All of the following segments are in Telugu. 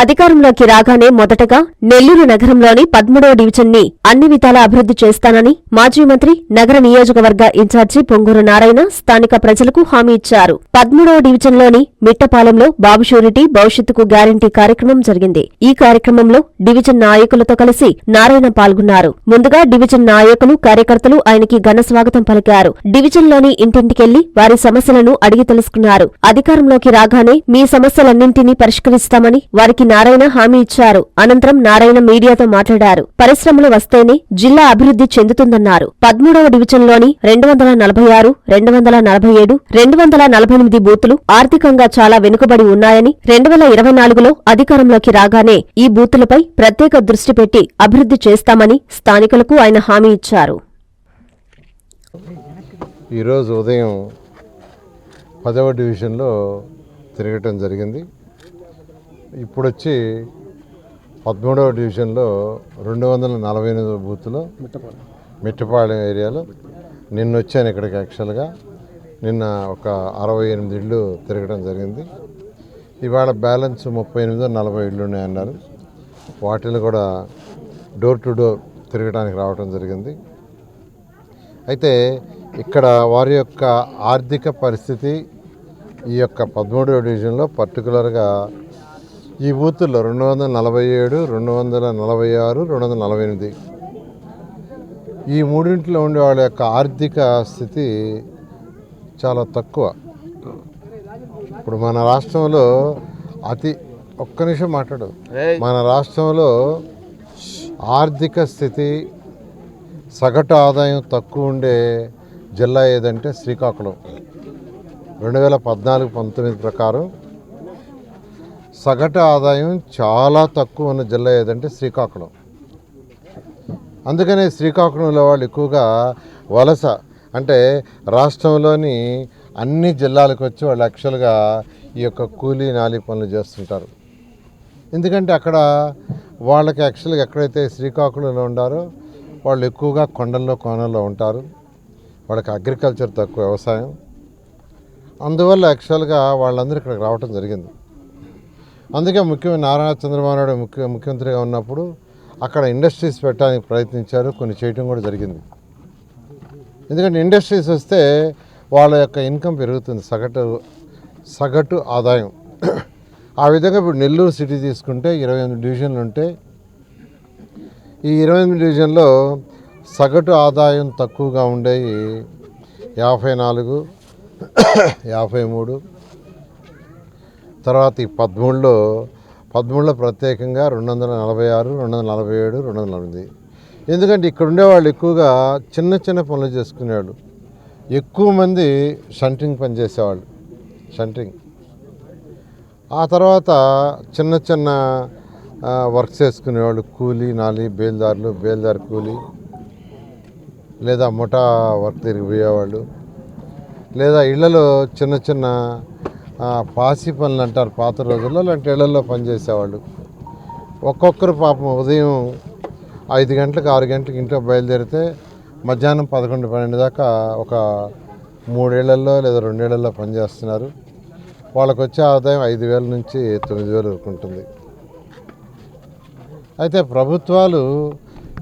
అధికారంలోకి రాగానే మొదటగా నెల్లూరు నగరంలోని పదమూడవ డివిజన్ని అన్ని విధాలా అభివృద్ధి చేస్తానని మాజీ మంత్రి నగర నియోజకవర్గ ఇన్ఛార్జి పొంగూరు నారాయణ స్థానిక ప్రజలకు హామీ ఇచ్చారు. పదమూడవ డివిజన్లోని మిట్టపాలెంలో బాబు షూరిటీ భవిష్యత్తుకు గ్యారంటీ కార్యక్రమం జరిగింది. ఈ కార్యక్రమంలో డివిజన్ నాయకులతో కలిసి నారాయణ పాల్గొన్నారు. ముందుగా డివిజన్ నాయకులు కార్యకర్తలు ఆయనకి ఘన స్వాగతం పలికారు. డివిజన్లోని ఇంటింటికెళ్ళి వారి సమస్యలను అడిగి తెలుసుకున్నారు. అధికారంలోకి రాగానే మీ సమస్యలన్నింటినీ పరిష్కరిస్తామని వారికి నారాయణ హామీ ఇచ్చారు. అనంతరం నారాయణ మీడియాతో మాట్లాడారు. పరిశ్రమలు వస్తేనే జిల్లా అభివృద్ధి చెందుతుందన్నారు. పదమూడవ డివిజన్లోని రెండు వందల నలభై ఆరు రెండు వందల నలభై ఏడు రెండు వందల నలభై ఎనిమిది బూతులు ఆర్థికంగా చాలా వెనుకబడి ఉన్నాయని రెండు వేల ఇరవై నాలుగులో అధికారంలోకి రాగానే ఈ బూతులపై ప్రత్యేక దృష్టి పెట్టి అభివృద్ధి చేస్తామని స్థానికులకు ఆయన హామీ ఇచ్చారు. ఈరోజు ఉదయం పదవ డివిజన్లో తిరగటం జరిగింది. ఇప్పుడు వచ్చి పదమూడవ డివిజన్లో రెండు వందల నలభై ఎనిమిది బూత్లో మిట్టపాలెం ఏరియాలో. నిన్న వచ్చాను ఇక్కడికి యాక్చువల్గా. నిన్న ఒక అరవై ఎనిమిది ఇళ్ళు తిరగడం జరిగింది. ఇవాళ బ్యాలెన్స్ ముప్పై ఎనిమిది నలభై ఇళ్ళు ఉన్నాయన్నారు. వాటిని కూడా డోర్ టు డోర్ తిరగడానికి రావడం జరిగింది. అయితే ఇక్కడ వారి యొక్క ఆర్థిక పరిస్థితి ఈ యొక్క పదమూడవ డివిజన్లో పర్టికులర్గా ఈ బూతుల్లో రెండు వందల నలభై ఏడు రెండు వందల నలభై ఆరు రెండు వందల నలభై ఎనిమిది. ఈ మూడింటిలో ఉండే వాళ్ళ యొక్క ఆర్థిక స్థితి చాలా తక్కువ. ఇప్పుడు మన రాష్ట్రంలో అతి ఒక్క నిమిషం మాట్లాడు. మన రాష్ట్రంలో ఆర్థిక స్థితి సగటు ఆదాయం తక్కువ ఉండే జిల్లా ఏదంటే శ్రీకాకుళం. రెండు వేల పద్నాలుగు పంతొమ్మిది ప్రకారం సగటు ఆదాయం చాలా తక్కువ ఉన్న జిల్లా ఏదంటే శ్రీకాకుళం. అందుకనే శ్రీకాకుళంలో వాళ్ళు ఎక్కువగా వలస అంటే రాష్ట్రంలోని అన్ని జిల్లాలకు వచ్చి వాళ్ళు యాక్చువల్గా ఈ యొక్క కూలీ నాలి పనులు చేస్తుంటారు. ఎందుకంటే అక్కడ వాళ్ళకి యాక్చువల్గా ఎక్కడైతే శ్రీకాకుళంలో ఉండారో వాళ్ళు ఎక్కువగా కొండల్లో కోనల్లో ఉంటారు. వాళ్ళకి అగ్రికల్చర్ తక్కువ వ్యవసాయం. అందువల్ల యాక్చువల్గా వాళ్ళందరూ ఇక్కడికి రావటం జరిగింది. అందుకే ముఖ్యమైన నారాయణ చంద్రబాబు నాయుడు ముఖ్య ముఖ్యమంత్రిగా ఉన్నప్పుడు అక్కడ ఇండస్ట్రీస్ పెట్టడానికి ప్రయత్నించారు కొన్ని చేయటం కూడా జరిగింది. ఎందుకంటే ఇండస్ట్రీస్ వస్తే వాళ్ళ యొక్క ఇన్కమ్ పెరుగుతుంది సగటు సగటు ఆదాయం. ఆ విధంగా ఇప్పుడు నెల్లూరు సిటీ తీసుకుంటే ఇరవై ఎనిమిది డివిజన్లు ఉంటే ఈ ఇరవై ఎనిమిది డివిజన్లో సగటు ఆదాయం తక్కువగా ఉండేవి యాభై నాలుగు యాభై మూడు తర్వాత ఈ పదమూడులో పదమూడులో ప్రత్యేకంగా రెండు వందల నలభై ఆరు రెండు వందల నలభై ఏడు రెండు వందల ఎనిమిది. ఎందుకంటే ఇక్కడ ఉండేవాళ్ళు ఎక్కువగా చిన్న చిన్న పనులు చేసుకునేవాళ్ళు. ఎక్కువ మంది షంటింగ్ పని చేసేవాళ్ళు. షంటింగ్. ఆ తర్వాత చిన్న చిన్న వర్క్ చేసుకునేవాళ్ళు. కూలీ నాలి బేల్దారులు బేల్దార్ కూలీ. లేదా ముఠా వర్క్ తిరిగిపోయేవాళ్ళు. లేదా ఇళ్ళలో చిన్న చిన్న పాసి పనులు అంటారు పాత రోజుల్లో అలాంటి ఇళ్ళలో పనిచేసేవాళ్ళు. ఒక్కొక్కరు పాపం ఉదయం ఐదు గంటలకు ఆరు గంటలకు ఇంట్లో బయలుదేరితే మధ్యాహ్నం పదకొండు పన్నెండు దాకా ఒక మూడేళ్ళలో లేదా రెండేళ్ళలో పనిచేస్తున్నారు. వాళ్ళకు వచ్చే ఆదాయం ఐదు వేల నుంచి తొమ్మిది వేల వరకు ఉంటుంది. అయితే ప్రభుత్వాలు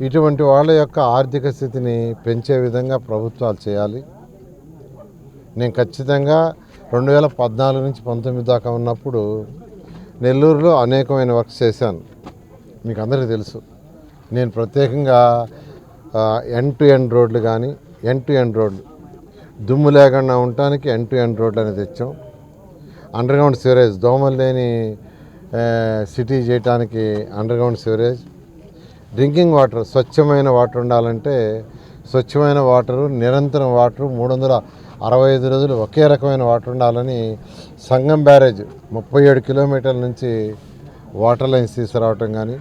ఇటువంటి వాళ్ళ యొక్క ఆర్థిక స్థితిని పెంచే విధంగా ప్రభుత్వాలు చేయాలి. నేను ఖచ్చితంగా రెండు వేల పద్నాలుగు నుంచి పంతొమ్మిది దాకా ఉన్నప్పుడు నెల్లూరులో అనేకమైన వర్క్స్ చేశాను. మీకు అందరికీ తెలుసు. నేను ప్రత్యేకంగా ఎన్ టు ఎండ్ రోడ్లు కానీ ఎన్ టు ఎండ్ రోడ్లు దుమ్ము లేకుండా ఉండటానికి ఎన్ టు ఎండ్ రోడ్లు అనేది తెచ్చాం. అండర్గ్రౌండ్ సివరేజ్ దోమలు లేని సిటీ చేయడానికి underground sewerage drinking water స్వచ్ఛమైన వాటర్ ఉండాలంటే స్వచ్ఛమైన వాటరు నిరంతరం వాటరు మూడు వందల అరవై ఐదు రోజులు ఒకే రకమైన వాటర్ ఉండాలని సంగం బ్యారేజ్ ముప్పై ఏడు కిలోమీటర్ల నుంచి వాటర్ లైన్స్ తీసుకురావటం కానీ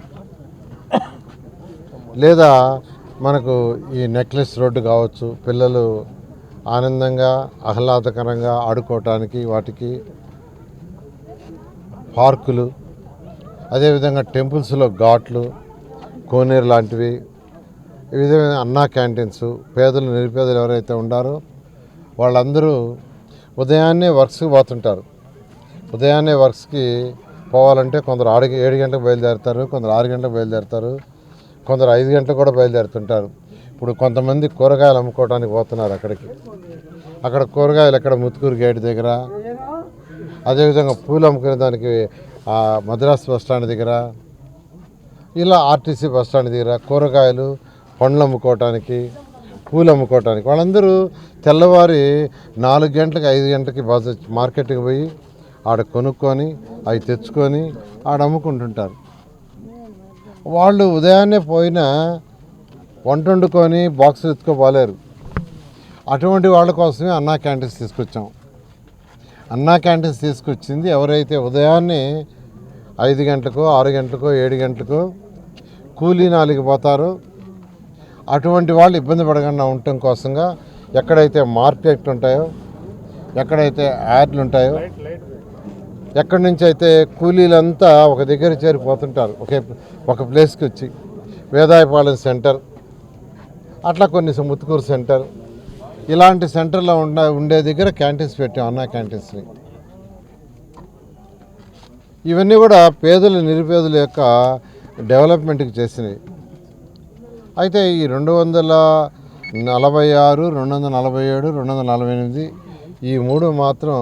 లేదా మనకు ఈ నెక్లెస్ రోడ్డు కావచ్చు పిల్లలు ఆనందంగా ఆహ్లాదకరంగా ఆడుకోవటానికి వాటికి పార్కులు అదేవిధంగా టెంపుల్స్లో ఘాట్లు కోనేరు లాంటివి ఈ విధమైన అన్నా క్యాంటీన్స్ పేదలు నిరుపేదలు ఎవరైతే ఉండారో వాళ్ళందరూ ఉదయాన్నే వర్క్స్కి పోతుంటారు. ఉదయాన్నే వర్క్స్కి పోవాలంటే కొందరు ఆరు ఏడు గంటలకు బయలుదేరుతారు కొందరు ఆరు గంటలకు బయలుదేరుతారు కొందరు ఐదు గంటలకు కూడా బయలుదేరుతుంటారు. ఇప్పుడు కొంతమంది కూరగాయలు అమ్ముకోవడానికి పోతున్నారు అక్కడికి. అక్కడ కూరగాయలు అక్కడ ముత్తుకూరు గేట్ దగ్గర. అదేవిధంగా పూలు అమ్ముకునే దానికి మద్రాసు మద్రాస్ బస్ స్టాండ్ దగ్గర ఇలా ఆర్టీసీ బస్ స్టాండ్ దగ్గర కూరగాయలు పండ్లు అమ్ముకోవటానికి పూలు అమ్ముకోవటానికి. వాళ్ళందరూ తెల్లవారి నాలుగు గంటలకు ఐదు గంటలకి బస్ మార్కెట్కి పోయి ఆడ కొనుక్కొని అవి తెచ్చుకొని ఆడ అమ్ముకుంటుంటారు. వాళ్ళు ఉదయాన్నే పోయినా వంట వండుకొని బాక్స్ ఎత్తుకోపోలేరు. అటువంటి వాళ్ళ కోసమే అన్నా క్యాంటీన్స్ తీసుకొచ్చాం. అన్నా క్యాంటీన్స్ తీసుకొచ్చింది ఎవరైతే ఉదయాన్నే ఐదు గంటలకు ఆరు గంటలకు ఏడు గంటలకో కూలీ నాలుగు పోతారో అటువంటి వాళ్ళు ఇబ్బంది పడకుండా ఉండటం కోసంగా ఎక్కడైతే మార్కెట్ ఉంటాయో ఎక్కడైతే యాడ్లు ఉంటాయో ఎక్కడి నుంచి అయితే కూలీలంతా ఒక దగ్గర చేరిపోతుంటారు ఒకే ఒక ప్లేస్కి వచ్చి. వేదాయపాలెం సెంటర్ అట్లా కొన్ని ముత్తుకూరు సెంటర్ ఇలాంటి సెంటర్లో ఉండ ఉండే దగ్గర క్యాంటీన్స్ పెట్టాం అన్నా క్యాంటీన్స్ని. ఇవన్నీ కూడా పేదలు నిరుపేదల యొక్క డెవలప్మెంట్కి చేసినవి. అయితే ఈ రెండు వందల నలభై ఆరు రెండు వందల నలభై ఏడు రెండు వందల నలభై ఎనిమిది ఈ మూడు మాత్రం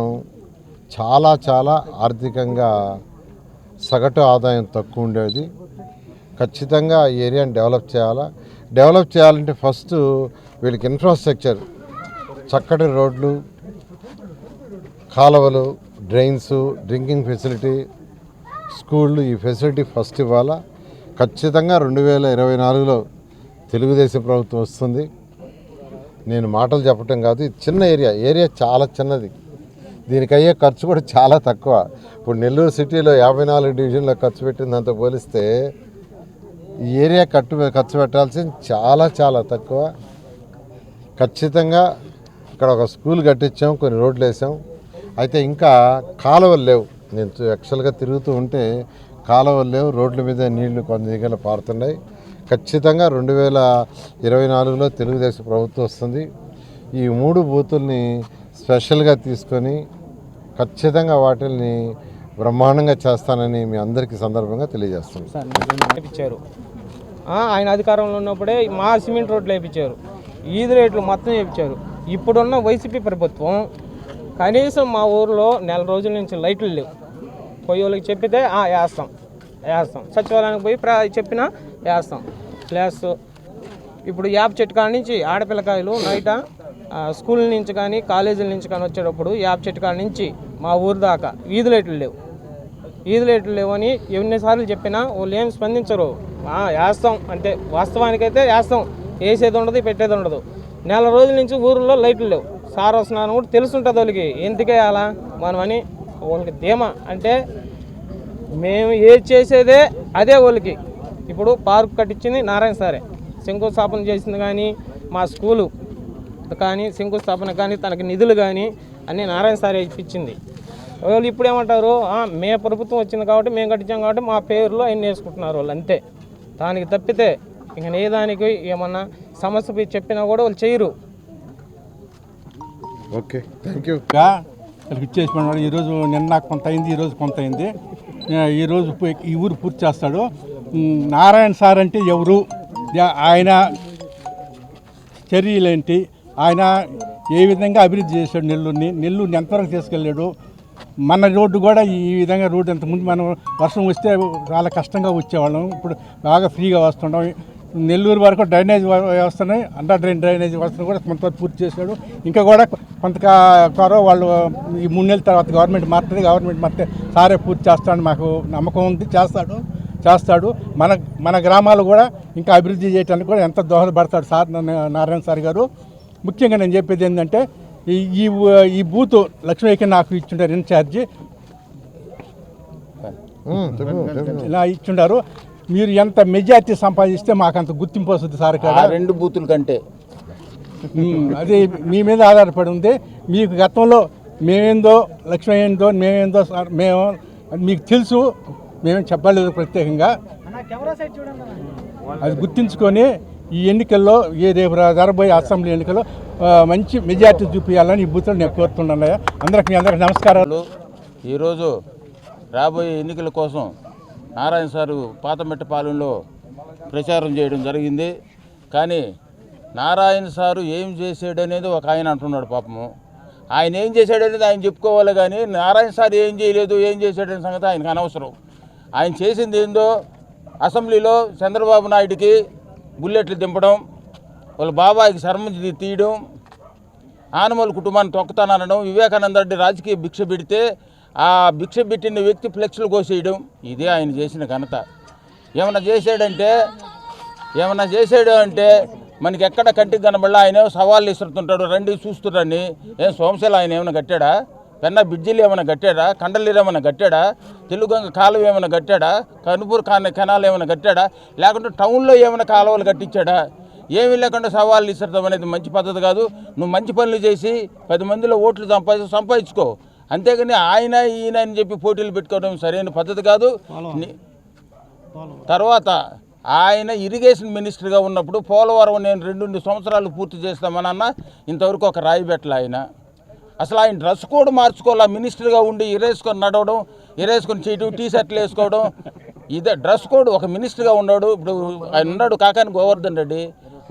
చాలా చాలా ఆర్థికంగా సగటు ఆదాయం తక్కువ ఉండేది. ఖచ్చితంగా ఈ ఏరియాని డెవలప్ చేయాలా? డెవలప్ చేయాలంటే ఫస్ట్ వీళ్ళకి ఇన్ఫ్రాస్ట్రక్చర్ చక్కటి రోడ్లు కాలువలు డ్రైన్స్ డ్రింకింగ్ ఫెసిలిటీ స్కూళ్ళు ఈ ఫెసిలిటీ ఫస్ట్ ఇవ్వాలా? ఖచ్చితంగా రెండు వేల ఇరవై నాలుగులో తెలుగుదేశం ప్రభుత్వం వస్తుంది. నేను మాటలు చెప్పటం కాదు ఇది చిన్న ఏరియా. ఏరియా చాలా చిన్నది. దీనికి అయ్యే ఖర్చు కూడా చాలా తక్కువ. ఇప్పుడు నెల్లూరు సిటీలో యాభై నాలుగు డివిజన్లో ఖర్చు పెట్టిన దాంతో పోలిస్తే ఈ ఏరియా కట్టు ఖర్చు పెట్టాల్సింది చాలా చాలా తక్కువ. ఖచ్చితంగా ఇక్కడ ఒక స్కూల్ కట్టించాం కొన్ని రోడ్లు వేసాం. అయితే ఇంకా కాలువలు లేవు. నేను యాక్చువల్గా తిరుగుతూ ఉంటే కాలువలు లేవు రోడ్ల మీద నీళ్ళు కొన్ని దిగలు పారుతున్నాయి. ఖచ్చితంగా రెండు వేల ఇరవై నాలుగులో తెలుగుదేశం ప్రభుత్వం వస్తుంది. ఈ మూడు బూతుల్ని స్పెషల్గా తీసుకొని ఖచ్చితంగా వాటిని బ్రహ్మాండంగా చేస్తానని మీ అందరికీ సందర్భంగా తెలియజేస్తున్నాను. ఆయన అధికారంలో ఉన్నప్పుడే మా సిమెంట్ రోడ్లు వేయించారు ఈది రేట్లు మొత్తం వేయించారు ఇప్పుడున్న వైసీపీ ప్రభుత్వం కనీసం మా ఊర్లో నెల రోజుల నుంచి లైట్లు లేవు. పోయి వాళ్ళకి చెప్పితే వేస్తాం వేస్తాం. సచివాలయానికి పోయి ప్ర చెప్పినా వేస్తాం. ప్లస్ ఇప్పుడు యాప్ చెట్టు కాడ నుంచి ఆడపిల్లకాయలు నైట స్కూల్ నుంచి కానీ కాలేజీల నుంచి కానీ వచ్చేటప్పుడు యాప్ చెట్టు కాడ నుంచి మా ఊరు దాకా వీధి లైట్లు లేవు. ఈది లైట్లు లేవని ఎన్నిసార్లు చెప్పినా వాళ్ళు ఏం స్పందించరు. వేస్తాం. అంటే వాస్తవానికైతే వేస్తాం. వేసేది ఉండదు పెట్టేది ఉండదు. నెల రోజుల నుంచి ఊర్లో లైట్లు లేవు. సార్ వస్తున్నాను కూడా తెలుసుంటుంది వాళ్ళకి. ఎందుకే అలా? మనం అని వాళ్ళకి ధీమా. అంటే మేము ఏది చేసేదే అదే వాళ్ళకి. ఇప్పుడు పార్క్ కట్టించింది నారాయణ సారే. శంకుస్థాపన చేసింది కానీ మా స్కూలు కానీ శంకుస్థాపన కానీ తనకి నిధులు కానీ అన్నీ నారాయణ సారే ఇప్పించింది. వాళ్ళు ఇప్పుడు ఏమంటారు? "ఆ, మే ప్రభుత్వం వచ్చింది కాబట్టి మేము కట్టించాం కాబట్టి మా పేరులో ఆయన వేసుకుంటున్నారు వాళ్ళు అంతే. దానికి తప్పితే ఇంక ఏ దానికి ఏమన్నా సమస్య చెప్పినా కూడా వాళ్ళు చేయరు. Okay thank you. ఇచ్చేసి ఈరోజు నిన్న కొంత అయింది ఈరోజు కొంత అయింది. ఈరోజు ఈ ఊరు పూర్తి చేస్తాడు. నారాయణ సార్ అంటే ఎవరు? ఆయన చర్యలేంటి? ఆయన ఏ విధంగా అభివృద్ధి చేశాడు నెల్లూరుని? నెల్లూరుని ఎంతవరకు తీసుకెళ్ళాడు? మన రోడ్డు కూడా ఈ విధంగా రోడ్డు ఇంతకుముందు మనం వర్షం వస్తే చాలా కష్టంగా వచ్చేవాళ్ళం. ఇప్పుడు బాగా ఫ్రీగా వస్తుంటాం. నెల్లూరు వరకు డ్రైనేజ్ వ్య- వ్యవస్థని అండర్ డ్రైన్ డ్రైనేజ్ వ్యవస్థను కూడా కొంతవరకు పూర్తి చేశాడు. ఇంకా కూడా కొంత త్వర వాళ్ళు ఈ మూడు నెలల తర్వాత గవర్నమెంట్ మారుతుంది గవర్నమెంట్ మారితే సారే పూర్తి చేస్తాడు మాకు నమ్మకం ఉంది చేస్తాడు. చేస్తాడు మన మన గ్రామాలు కూడా ఇంకా అభివృద్ధి చేయడానికి కూడా ఎంత దోహదపడతాడు సార్ నారాయణ సార్ గారు. ముఖ్యంగా నేను చెప్పేది ఏంటంటే ఈ ఈ బూత్ లక్ష్మీకి నాకు ఇచ్చిండారు ఇన్ఛార్జి ఇలా ఇచ్చిండారు. మీరు ఎంత మెజార్టీ సంపాదిస్తే మాకు అంత గుర్తింపు వస్తుంది సార్ రెండు బూతుల కంటే. అది మీ మీద ఆధారపడి ఉంది. మీకు గతంలో మేమేందో లక్ష్మి ఏందో మేమేందో సార్ మేము మీకు తెలుసు. మేమేం చెప్పలేదు ప్రత్యేకంగా. అది గుర్తించుకొని ఈ ఎన్నికల్లో ఏ రేపు రా- జరగబోయే అసెంబ్లీ ఎన్నికల్లో మంచి మెజార్టీ చూపించాలని ఈ బూత్లో నేను కోరుతున్నాను అందరికి మీ అందరికి నమస్కారాలు. ఈరోజు రాబోయే ఎన్నికల కోసం నారాయణ సారు పాతమెట్టపాలెంలో ప్రచారం చేయడం జరిగింది. కానీ నారాయణ సారు ఏం చేశాడు అనేది ఒక ఆయన అంటున్నాడు పాపము. ఆయన ఏం చేశాడనేది ఆయన చెప్పుకోవాలి కానీ నారాయణ సార్ ఏం చేయలేదు ఏం చేశాడనే సంగతి ఆయనకు అనవసరం. ఆయన చేసింది ఏందో అసెంబ్లీలో చంద్రబాబు నాయుడికి బుల్లెట్లు దింపడం వాళ్ళ బాబాయికి సర్మంచి తీయడం ఆనమల్ కుటుంబాన్ని తొక్కుతానడం వివేకానంద రెడ్డి రాజకీయ భిక్ష పెడితే ఆ భిక్ష పెట్టిన వ్యక్తి ఫ్లెక్స్లు కోసేయడం ఇదే ఆయన చేసిన ఘనత. ఏమన్నా చేసాడంటే ఏమన్నా చేసాడు అంటే మనకి ఎక్కడ కంటికి కనబడలా ఆయన సవాళ్ళు ఇస్తుంటాడు రండి చూస్తురని ఏం సోమశీల ఆయన ఏమైనా కట్టాడా? పెన్న బిడ్జీలు ఏమైనా కట్టాడా? కండలీరు ఏమైనా కట్టాడా? తెలుగుగంగ కాలువ ఏమైనా కట్టాడా? కనుపూర్ కాన కెనాల్ ఏమైనా కట్టాడా? లేకుంటే టౌన్లో ఏమైనా కాలువలు కట్టించాడా? ఏమీ లేకుండా సవాళ్ళు ఇస్తడం అనేది మంచి పద్ధతి కాదు. నువ్వు మంచి పనులు చేసి పది మందిలో ఓట్లు సంపాదించు సంపాదించుకో. అంతేగాని ఆయన ఈయన అని చెప్పి పోటీలు పెట్టుకోవడం సరైన పద్ధతి కాదు. తర్వాత ఆయన ఇరిగేషన్ మినిస్టర్గా ఉన్నప్పుడు పోలవరం నేను రెండు సంవత్సరాలు పూర్తి చేస్తామనన్న ఇంతవరకు ఒక రాయి పెట్టలే ఆయన. అసలు ఆయన డ్రెస్ కోడ్ మార్చుకోవాలా? మినిస్టర్గా ఉండి ఇరేసుకొని నడవడం ఇరేసుకొని చేయడం టీ షర్ట్లు వేసుకోవడం. ఇదే డ్రెస్ కోడ్ ఒక మినిస్టర్గా ఉన్నాడు. ఇప్పుడు ఆయన ఉన్నాడు కాకాని గోవర్ధన్ రెడ్డి.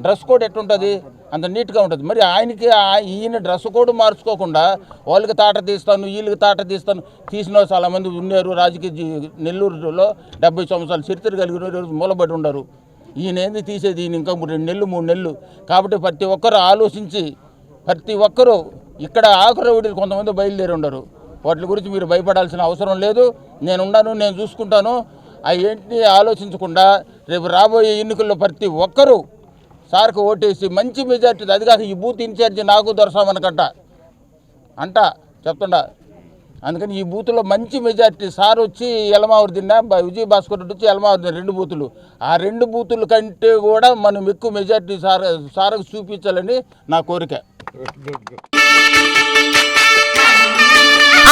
డ్రెస్ కోడ్ ఎట్టుంటుంది? అంత నీట్గా ఉంటుంది. మరి ఆయనకి ఈయన డ్రెస్ కోడ్ మార్చుకోకుండా వాళ్ళకి తాట తీస్తాను వీళ్ళకి తాట తీస్తాను. తీసిన చాలామంది ఉన్నారు. రాజకీయ నెల్లూరులో డెబ్బై సంవత్సరాలు చరిత్ర కలిగిన రోజు మూలబడి ఉన్నారు ఈయన ఏంది తీసేది? ఈయన ఇంకా రెండు నెలలు మూడు నెలలు. కాబట్టి ప్రతి ఒక్కరు ఆలోచించి ప్రతి ఒక్కరూ ఇక్కడ ఆకురవుడి కొంతమంది బయలుదేరి ఉండరు. వాటి గురించి మీరు భయపడాల్సిన అవసరం లేదు. నేను ఉన్నాను నేను చూసుకుంటాను. అవి ఏంటి ఆలోచించకుండా రేపు రాబోయే ఎన్నికల్లో ప్రతి ఒక్కరూ సార్కు ఓటేసి మంచి మెజార్టీ అది కాక ఈ బూత్ ఇన్ఛార్జి నాకు దొరసామనకంట. అంట చెప్తుండా. అందుకని ఈ బూత్లో మంచి మెజార్టీ సార్ వచ్చి ఎలమావరి తిన్నా విజయ్ భాస్కర్ రెడ్డి వచ్చి ఎలమావరి తిన్నా రెండు బూతులు. ఆ రెండు బూతుల కంటే కూడా మనం ఎక్కువ మెజార్టీ సార్ సార్కు చూపించాలని నా కోరిక. good, good.